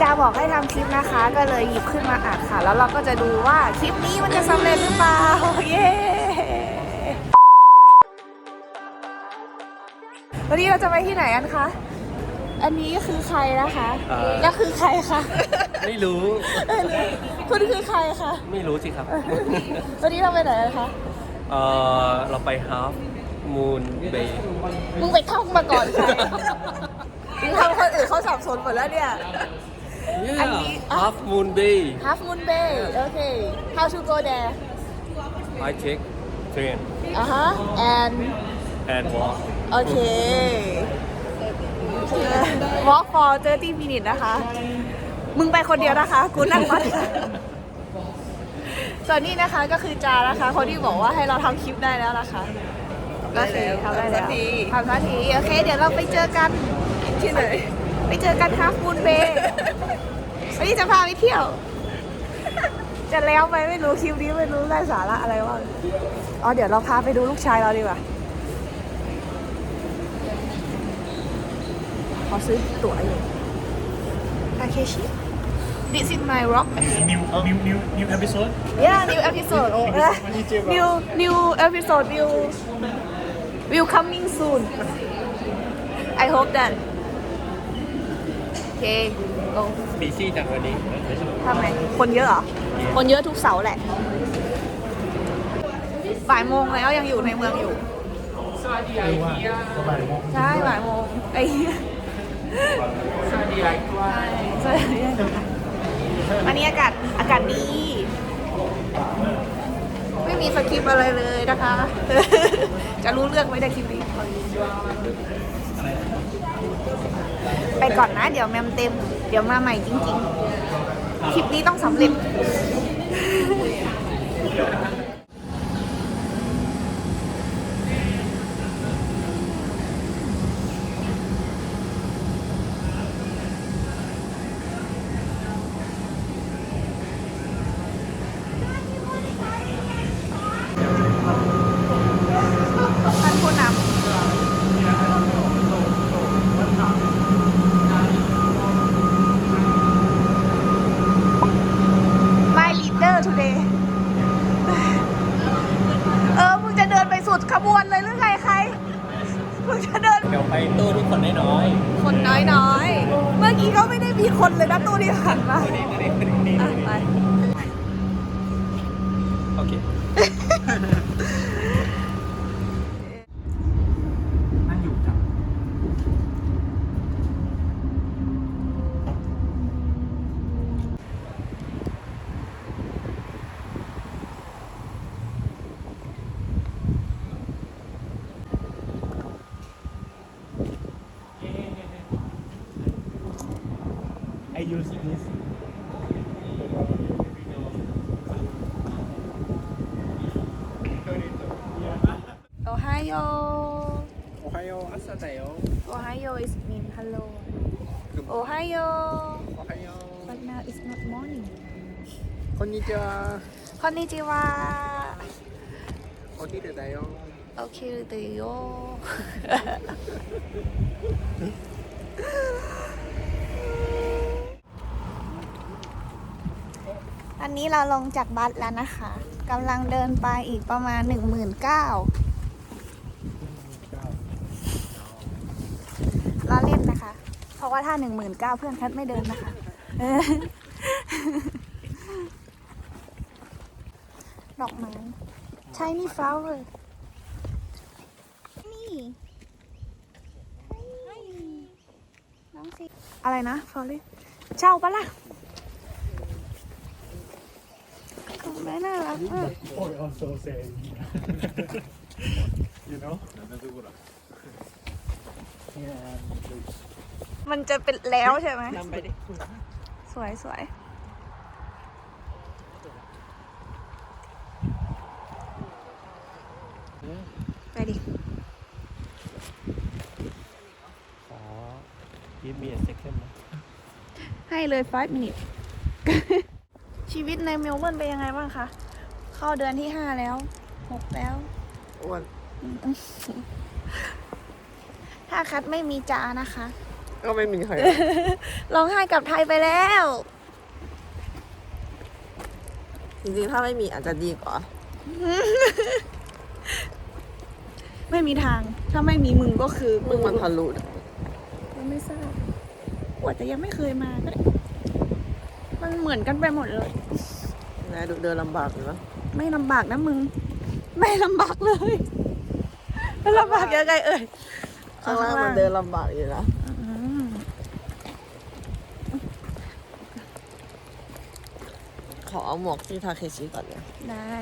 จะบอกให้ทำคลิปนะคะ ก็เลยหยิบขึ้นมาอัดค่ะ แล้วเราก็จะดูว่าคลิปนี้มันจะสำเร็จหรือเปล่าเย้วันนี้เราจะไปที่ไหนกันคะอันนี้คือใครนะคะเอ่อแล้วคือใครคะไม่รู้คุณคือใครคะไม่รู้สิครับวันนี้เราไปไหนกันคะเออเราไป Half Moon Bay มึงไปท่องมาก่อนใครมึงทำคนอื่นเขาสับสนหมดแล้วเนี่ย อันนี้ Yeah Half Moon Bay Half Moon Bay โอเค How to go there I take train อ่าฮะ and and walk โอเค walk for 30 minutes นะคะ มึงไปคนเดียวนะคะ กูนั่งบัสส่วนนี้นะคะก็คือจานะคะ คนที่บอกว่าให้เราทำคลิปได้แล้วนะคะโอเคทำได้แล้วทำทันที โอเค เดี๋ยวเราไปเจอกันที่ไหน ไปเจอกันครับมูนเบย์วันนี้จะพาไปเที่ยว จะแล้วไปไม่รู้คลิปนี้ไม่รู้ได้สาระอะไรบ้างอ๋อเดี๋ยวเราพาไปดูลูกชายเราดีกว่าขอซื้อตั๋วอยู่โอเคชิ This is my rock New, new, new, new episode. Yeah new episode new new episode will will coming soon I hope that โอ เค go บีซี่จากวันนี้ทำไม คนเยอะเหรอ คนเยอะทุกเสาร์แหละบ่ายโมงแล้วยังอยู่ในเมืองอยู่ใช่บ่ายโมงไอ้เหี้ยสวัสดีไอ้ใช่สวัสดีวันนี้อากาศอากาศดี ไม่มีสคริปต์อะไรเลยนะคะ จะรู้เรื่องไหมในคลิปนี้ ไปก่อนนะ เดี๋ยวแมมเต็ม เดี๋ยวมาใหม่จริง ๆ คลิปนี้ต้องสำเร็จ ท่านผู้นำ My leader today เออ มึงจะเดินไปสุดขบวนเลยหรือไงใคร มึงจะเดิน เดี๋ยว ไปตู้ทุกคนน้อยคนน้อยๆ เมื่อกี้ก็ไม่ได้มีคนเลยนะตู้ที่ผ่านมาอะไปๆโอเค โย โอไฮโออัสเตโอโอไฮโอ is mean hello โอไฮโอ โอไฮโอ but now it's not morning こんにちはこんにちはお昼だよお昼だよอันนี้เราลงจากบัสแล้วนะคะกำลังเดินไปอีกประมาณ1เก้า ว่าถ้าหนึ่งหมื่นเก้าเพื่อนแคทไม่เดินนะคะเออดอกไม้ tiny flower นี่น้องสิอะไรนะฟอรี่เช่าปะล่ะของแม่น่ารักมาก or also say you know yeah มันจะเป็นแล้วใช่ไหม นำไปดิสวยสวยไปดิ ขอ give me a second นะให้เลย 5 minutes ชีวิตในเมลเบิร์นเป็นยังไงบ้างคะ เข้าเดือนที่ 5 แล้ว 6 แล้ว อ้วน ถ้าคัดไม่มีจานะคะ ก็ไม่มีใคร ร้องไห้กลับไทยไปแล้ว จริงๆ ถ้าไม่มีอาจจะดีกว่า ไม่มีทาง ถ้าไม่มีมึงก็คือมึงมันทะลุยังไม่ทราบว่าจะยังไม่เคยมาก็ได้มันเหมือนกันไปหมดเลยนะดูเดินลำบากอยู่นะไม่ลำบากนะมึง ไม่ลำบากเลยลำบากยังไงเอ่ยข้างล่างมันเดินลำบากอยู่นะ อืม ข ขอเอาหมวกที่ทาเคชิก่อนเนี่ยได้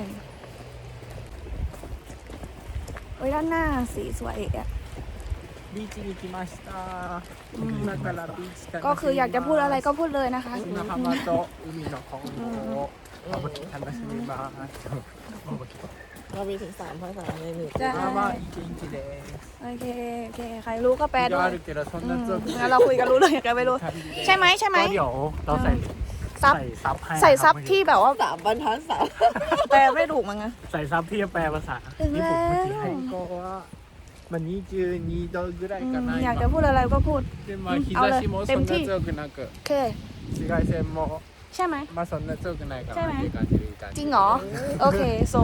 โอ้ยด้านหน้าสีสวยเอะบีจินิคิมาสตาก็คืออยากจะพูดอะไรก็พูดเลยนะคะนะคะมาโตอุมิโนของโมมาบกิทันมาชิมามาบกิเรามีถึงสามภาษาในหนึ่งจ้าว่าอีจิอิจิเดโอเคโอเคใครรู้ก็แปลด้วยงั้นเราคุยกันรู้เรื่องกันไม่รู้ ใช่ไหมใช่ไหมเดี๋ยวเราใส่ ซับ ใส่ซับให้ ใส่ซับ นะครับ ที่แบบว่า สามบรรทัดสาม แปลไม่ถูกมั้งอะ ใส่ซับที่จะแปลภาษา ถึง ญี่ปุ่นเมื่อกี้ แล้ว ให้ก็ว่ามัน22度ぐらい อื か ม な อยาก 今 จะพูดอะไรก็พูด でまあ日เอาเลย 差しも เต็ そ ม ん ที่ な強くなく โอเค 紫外線も ใช่ไหม まあそんな強くないか ใช่ไหม なっていう感じでいい感 จ じ ริงเหรอ โอเค โซ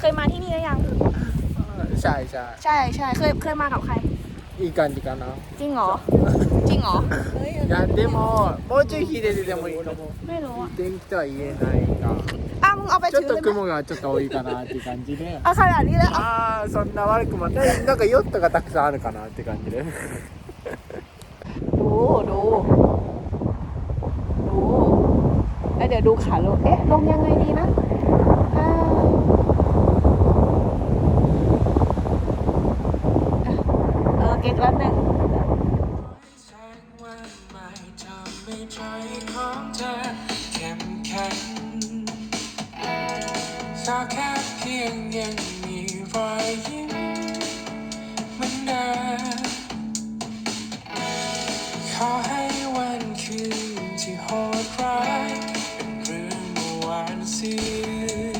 เคยมาที่นี่หรือยัง シャイシャ ใช่ใช่เคยเคยมากับใคร イ いい感じかな จริงเหรอ จริงเหรอ いやでももうちょい日出ててもいいかも ไม่รู้อะ 天気とは言えないが อ้าวมึงเอาไป ちょ ถื っ อ と เลยไหม 雲がちょっと多いかなっていう感じで เอาขนาดนี้แล้วเอา ああそんな悪くもないなんかヨットがたくさんあるかなって感じで ดูดูดูแล้วเดี๋ยวดูขาลง เอ๊ะ ลงยังไงดีนะ สาแค่เพียงยังมีรอยยิ้มเหมือนเดิมขอให้วันคืนที่โหดร้ายเป็นเรื่องเมื่อวานเสีย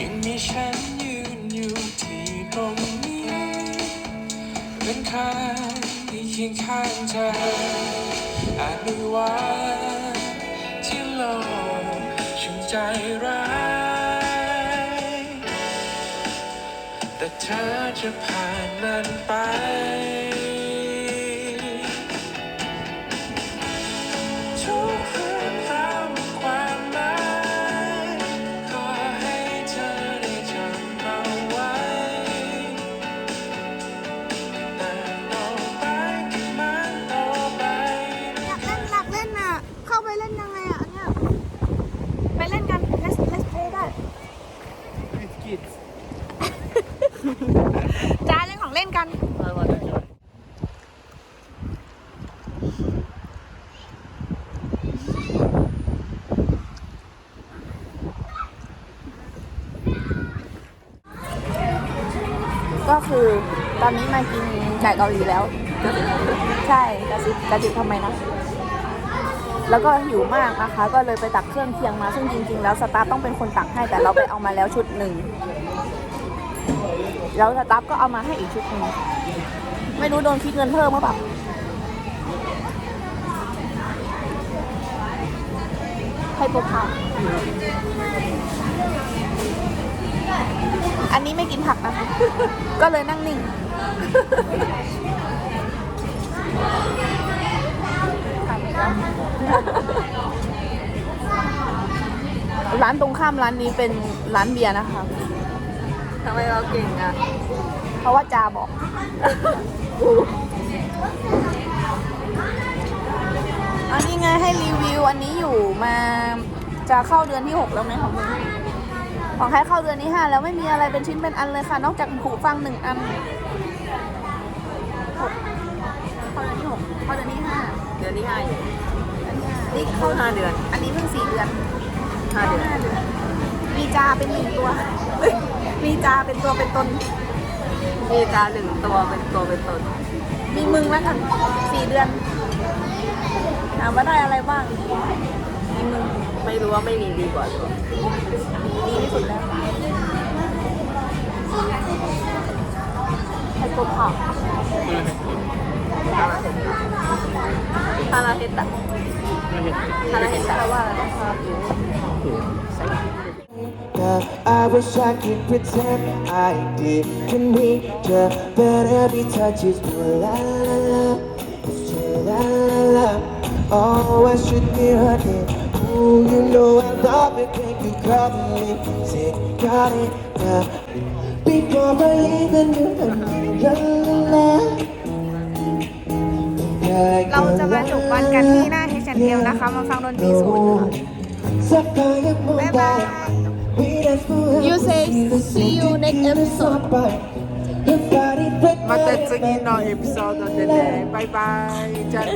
ยังมีฉันยืนอยู่ที่ตรงนี้เป็นใครที่เคียงข้างเธออาจมีวันที่โลกช่างใจร้าย เธอจะผ่านมันไป อนนี้มากินไก่เกาหลีแล้ว ใช่กระซิบกระซิบทำไมนะ แล้วก็หิวมากนะคะ ก็เลยไปตักเครื่องเคียงมา ซึ่งจริงๆ แล้วสตาฟต้องเป็นคนตักให้แต่เราไปเอามาแล้วชุดหนึ่ง แล้วสตาฟก็เอามาให้อีกชุดหนึ่ง ไม่รู้โดนคิดเงินเพิ่มหรือเปล่าให้ตัวผัก อันนี้ไม่กินผักนะคะ ก็เลยนั่งนิ่ง ร้านตรงข้ามร้านนี้เป็นร้านเบียร์นะคะ ทำไมเราเก่งอะ เพราะว่าจาบอก อันนี้ไงให้รีวิวอันนี้อยู่มาจะเข้าเดือนที่ 6 แล้วไหมของมึง ของใครเข้าเดือนที่5แล้วไม่มีอะไรเป็นชิ้นเป็นอันเลยค่ะ นอกจากหูฟังหนึ่งอันหกเข้าเดือนที่6เข้าเดือนที่5เดือนที่ห้าอยู่นี่เข้าห้าเดือนอันนี้เพิ่งสี่เดือนห้าเดือนห้าเดือน มีจาเป็นหนึ่งตัวเอ้ยมีจาเป็นตัวเป็นตน มีตาหนึ่งตัวเป็นตัวเป็นตน มีมึงแล้วกันสี่เดือน ถามว่าได้อะไรบ้างมีมึงไม่รู้ ว่าไม่มีดีกว่าหรือเปล่าดีที่สุดแล้วให้ตัวผักฮาราเฮตะฮาราเฮตะว่าอะไร I wish I could pretend I didn't need you, but every touch is la la la, la la la. Oh, I should be hurting. Ooh, you know I love it, can you come me? Say, got it now. Before I even knew I'm la la la. เราจะมาจบวันกันที่หน้า h ฮชันเอลนะคะ มาฟังดนตรีศูนย์ค่ะ บ๊ายบาย You say see you next episode. Ma te seguindo episodio delle bye bye. Ciao.